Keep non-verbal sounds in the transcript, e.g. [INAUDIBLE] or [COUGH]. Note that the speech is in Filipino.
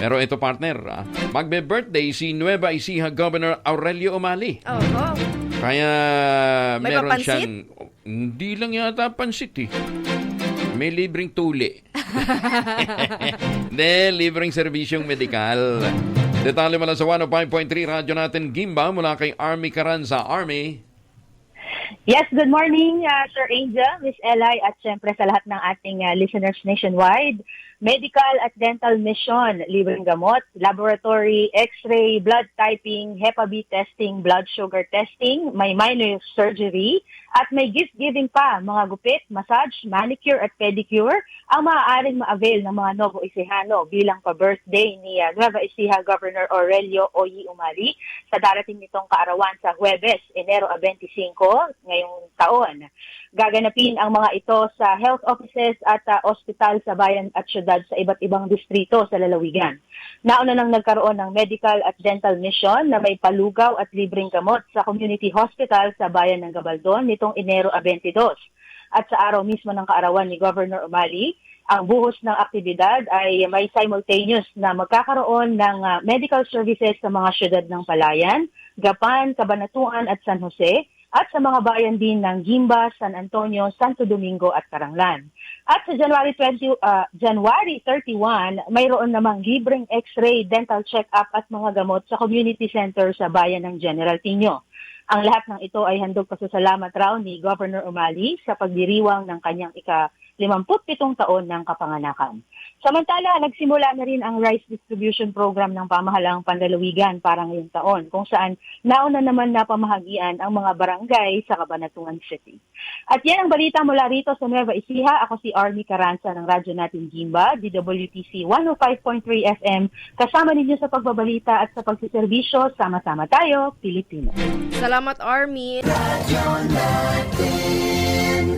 Pero ito partner, ah, magbe-birthday si Nueva Ecija Governor Aurelio Umali. Oho. Kaya May meron papansit? siyang, hindi lang yata pansit eh. May libreng tuli. [LAUGHS] Hindi, libreng serbisyong medikal. Detalye mo lang sa 105.3 radyo natin Gimba mula kay Army Caranza. Army, Yes, good morning, uh, Sir Angel, Miss Eli, at syempre sa lahat ng ating uh, listeners nationwide. Medical at dental mission, libreng gamot, laboratory, x-ray, blood typing, Hepa B testing, blood sugar testing, may minor surgery, at may gift-giving pa, mga gupit, massage, manicure at pedicure, ang maaaring ma-avail ng mga Novo Ecijano bilang pa-birthday ni uh, Nueva Ecija Governor Aurelio Oyi Umali sa darating nitong kaarawan sa Huwebes, Enero 25 ngayong taon. Gaganapin ang mga ito sa health offices at uh, ospital sa bayan at syudad sa iba't ibang distrito sa lalawigan. Nauna nang nagkaroon ng medical at dental mission na may palugaw at libreng gamot sa community hospital sa bayan ng Gabaldon nitong Enero 22. At sa araw mismo ng kaarawan ni Governor Umali, ang buhos ng aktibidad ay may simultaneous na magkakaroon ng ah, medical services sa mga syudad ng Palayan, Gapan, Cabanatuan at San Jose at sa mga bayan din ng Gimba, San Antonio, Santo Domingo at Caranglan. At sa January 20 ah, January 31, mayroon namang libreng X-ray, dental check-up at mga gamot sa community center sa bayan ng General Tino. Ang lahat ng ito ay handog pasasalamat raw ni Governor Umali sa pagdiriwang ng kanyang ika-57 taon ng kapanganakan. Samantala, nagsimula na rin ang rice distribution program ng pamahalang panlalawigan para ngayong taon kung saan nauna naman na pamahagian ang mga barangay sa Cabanatuan City. At yan ang balita mula rito sa Nueva Ecija. Ako si Army Caranza ng radyo natin Gimba, DWTC 105.3 FM. Kasama ninyo sa pagbabalita at sa pagsiservisyo. Sama-sama tayo, Pilipino. Salamat, Army. Radyo natin